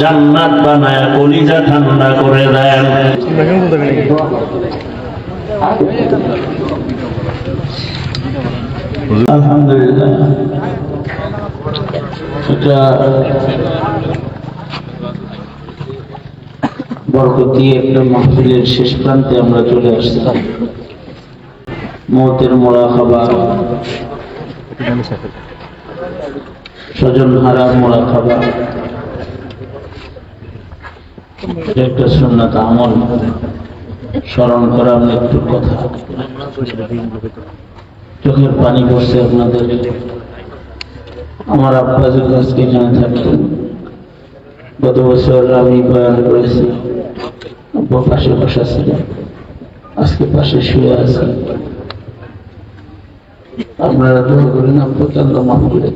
জান্নাত বানায় কলিজা ঠান্ডা করে দেন। একটা মাহফিলের শেষ প্রান্তে আমরা চলে আসছিলাম মতের মোড়া খাবার। স্বজন হারার মোড়া খাবার। একটা সুন্নাত আমল স্মরণ করা একটু কথা। চোখের পানি পড়ছে আপনাদের। আমার আব্বা যদি আজকে এখানে গত বছর আমি বয়ান করেছি। আব্বা পাশে বসা ছিলেন আজকে পাশে শুয়ে আছে। আপনারা দোয়া করেন আল্লাহ মাফ করে।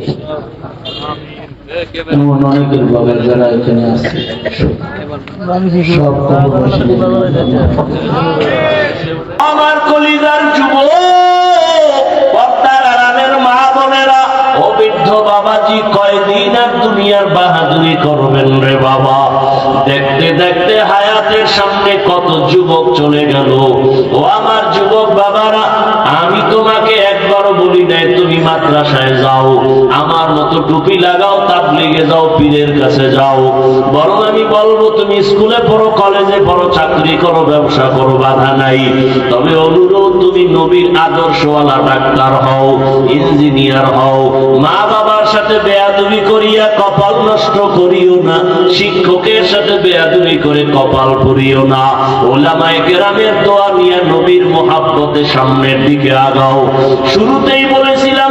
এমন অনেকের বাবার যারা এখানে আছে সব আমার কলিজার যুব মা বোনেরা ও বৃদ্ধ বাবাজি কয়দিন আর দুনিয়ার বাহাদুরি করবেন রে বাবা? দেখতে দেখতে হায়াতের সামনে কত যুবক চলে গেল। ও আমার যুবক বাবারা আমি তোমাকে একবারও বলি নাই তুমি মাদ্রাসায় যাও। আমার মতো টুপি লাগাও, তাবলিগে যাও, পীরের কাছে যাও। বরং আমি বলব, তুমি স্কুলে পড়ো, কলেজে পড়ো, চাকরি করো, ব্যবসা করো, বাধা নাই। তবে অনুরোধ, তুমি নবীর আদর্শওয়ালা ডাক্তার হও, ইঞ্জিনিয়ার হও। মা বাবার সাথে বেয়াদুবি করিয়া কপাল নষ্ট করিও না, শিক্ষকের সাথে বেয়াদুবি করে কপাল পুরিও না। ওলামায়ে কেরামের দোয়া নিয়ে নবীর মোহাব্বতে সামনের দিকে আগাও। শুরুতেই বলেছিলাম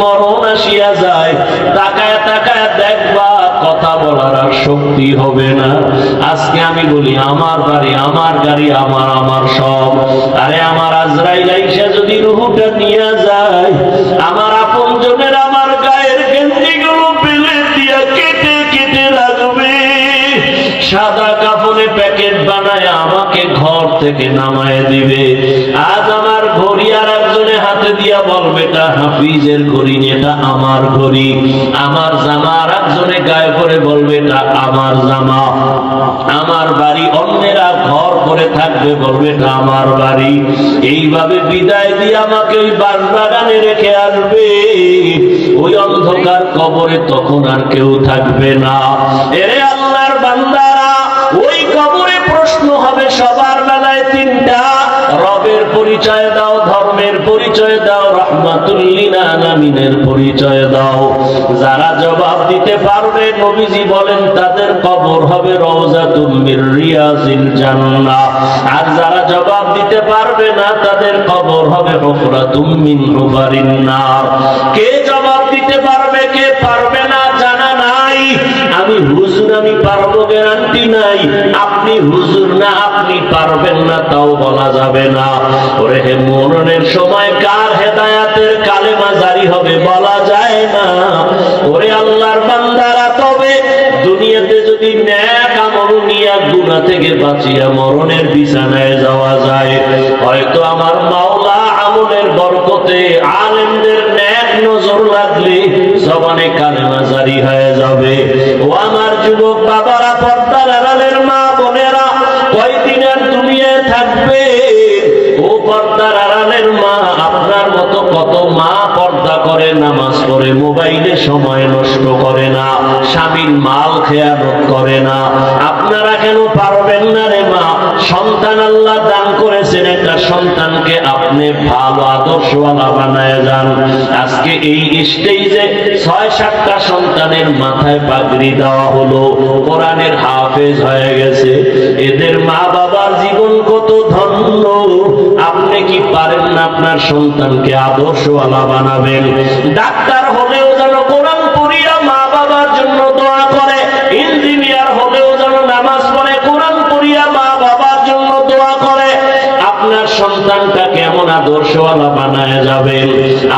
মরণ আসিয়া যায়। তাকায় তাকায় দেখবা কথা বলার আর শক্তি হবে না। আজকে আমি বলি, আমার বাড়ি, আমার গাড়ি, আমার আমার সব। আরে আমার আজরাইল আইসা যদি রুহুটা নিয়ে যায়, আমার আপন জনের আমার গায়ের গেঞ্জি গুলো পেলে দিয়া কেটে কেটে লাগবে। সাদা কাপড়ে প্যাকেট বানায় আমাকে ঘর থেকে নামায় দিবে। আজ আমার ঘড়ি হাতে দিয়া বলবে এটা হাফিজের ঘড়ি এটা আমার ঘড়ি। আমার জামা আর একজনে গায়ে করে বলবে এটা আমার জামা। আমার বাড়ি অন্যেরা ঘর করে থাকবে বলবে এটা আমার বাড়ি। এইভাবে বিদায় দিয়ে আমাকে ওই বাগানে রেখে আসবে। ওই অন্ধকার কবরে তখন আর কেউ থাকবে না। এরে আল্লাহর বান্দারা, ওই কবরে প্রশ্ন হবে সবার বেলায় তিনটা। রবের পরিচয় দাও। পরিচয় দাও রহমাতুল্লিন আলামিনের পরিচয় দাও। যারা জবাব দিতে পারবে, নবীজি বলেন, তাদের কবর হবে রওজাতুম মির রিয়াজিল জান্নাহ। আর যারা জবাব দিতে পারবে না, তাদের কবর হবে হুফরাতুম মিন হুফারিন নার। কে জবাব দিতে পারবে, কে পারবে না আমি হুজুর, আমি পারব গ্যারান্টি নাই। আপনি হুজুর না, আপনি পারবেন না, তাও বলা যাবে না। ওরে হে মরণের সময় কার হেদায়াতের কালেমা জারি হবে বলা যায় না। ওরে আল্লাহর বান্দারা, তবে দুনিয়াতে যদি ন্যাক আমল নিয়া গুনাহ থেকে বাঁচিয়া মরণের বিছানায় যাওয়া যায়, হয়তো আমার মাওলা আমলের বরকতে আলেমদের ন্যাক নজর লাগলে জবানে কালেমা জারি হয়ে যাবে। ও আমার যুবক বাবারা, পর্দার আড়ালের মা বোনেরা কয়দিন আর দুনিয়ায় থাকবে? ও পর্দার আড়ালের মা আপনার মতো কত মা পর্দা করে, নামাজ পড়ে, মোবাইলে সময় নষ্ট করে না, স্বামীর মাল খেয়ানত করে না। আপনারা কেন পারবেন না রে মা? সন্তান আল্লাহ দান করেছেন, একটা সন্তানকে আপনি ভালো আদর্শওয়ালা বানায় যান। আজকে এই স্টেজে ছয়, সাতটা সন্তানের মাথায় পাগড়ি দেওয়া হলো, কোরআনের হাফেজ হয়ে গেছে। এদের মা বাবার জীবন কত ধন্য। আপনি কি পারেন আপনার সন্তানকে আদর্শওয়ালা বানাবেন, ডাক্তার হলেও যেন কোরআন পড়িয়া মা বাবার জন্য দোয়া করে, ইঞ্জিনিয়ার হলেও যেন নামাজ পড়ে, কোরআন পড়িয়া মা বাবার জন্য দোয়া করে, আপনার সন্তানটা কেমন আদর্শওয়ালা বানায় যাবেন?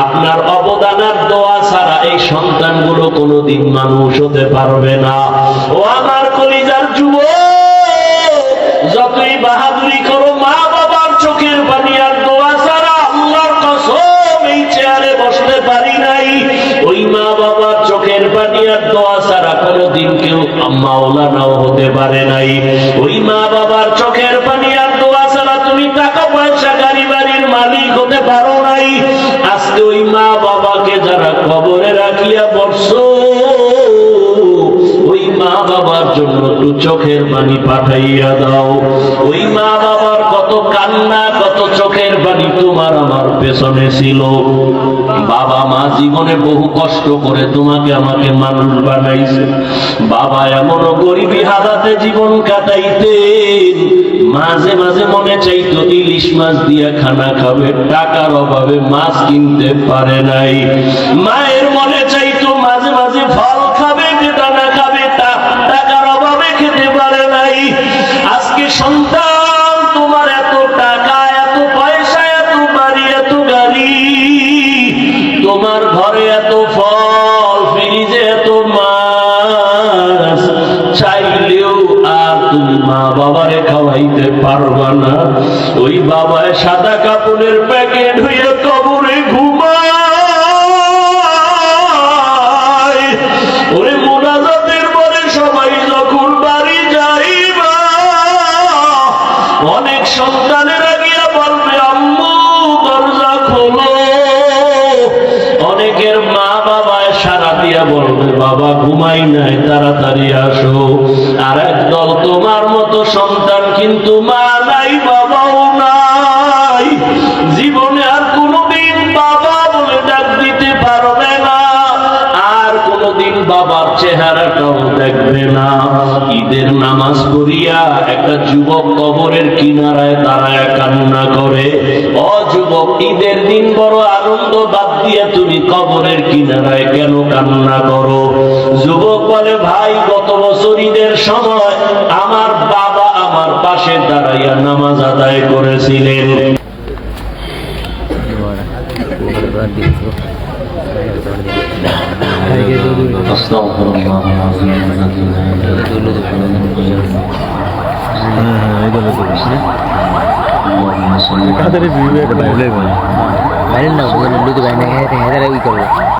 আপনার অবদানের দোয়া ছাড়া এই সন্তানগুলো কোনোদিন মানুষ হতে পারবে না। ও আমার কলিজার যুব যতই বাহাদুরি করো মাওলানাও হতে পারে নাই। ওই মা বাবার চোখের পানি আর দোয়া ছাড়া তুমি টাকা পয়সা, গাড়ি বাড়ির মালিক হতে পারো নাই। আজকে ওই মা বাবাকে যারা কবরে রাখিয়া বসছো, ওই মা বাবার জন্য একটু চোখের পানি পাঠাইয়া দাও। ওই মা বাবার কত কান্না, কত চোখের তোমার আমার পেছনে ছিল। বাবা মা জীবনে বহু কষ্ট করে তোমাকে আমাকে মানুষ বানাইছে। বাবা এমন গরিবী হাদাতে জীবন কাটাইতেন। মাঝে মাঝে মনে চাইতো, ইলিশ মাছ দিয়া খানা খাবে, টাকার অভাবে মাছ কিনতে পারে নাই। মায়ের মনে চাইতো, মাঝে মাঝে ফল খাবে, বেদানা খাবে টাকার অভাবে খেতে পারে নাই। আজকে সন্তান তোমার তোমার ঘরে এত ফল ফ্রিজে এত চাইলেও আর তুমি মা বাবারে খাওয়াইতে পারবা না। ওই বাবায় সাদা কাপড়ের প্যাকেট হয়ে বাবা ঘুমাই নাই তাড়াতাড়ি আসো। আর একদল তোমার মতো সন্তান কিন্তু মা নাই বাবাও চেহারাটাও দেখবে না। ঈদের নামাজ পড়িয়া একটা যুবক কবরের কিনারায় দাঁড়ায় কান্না করে, ও যুবক, ঈদের দিন বড় আনন্দ বাদ দিয়ে তুমি কবরের কিনারায় কেন কান্না করো? যুবক বলে, ভাই, গত বছর ঈদের সময় আমার বাবা আমার পাশে দাঁড়াইয়া নামাজ আদায় করেছিলেন। أستغفر الله العظيم الذي لا يدرك حمدا غيره اللهم صل على محمد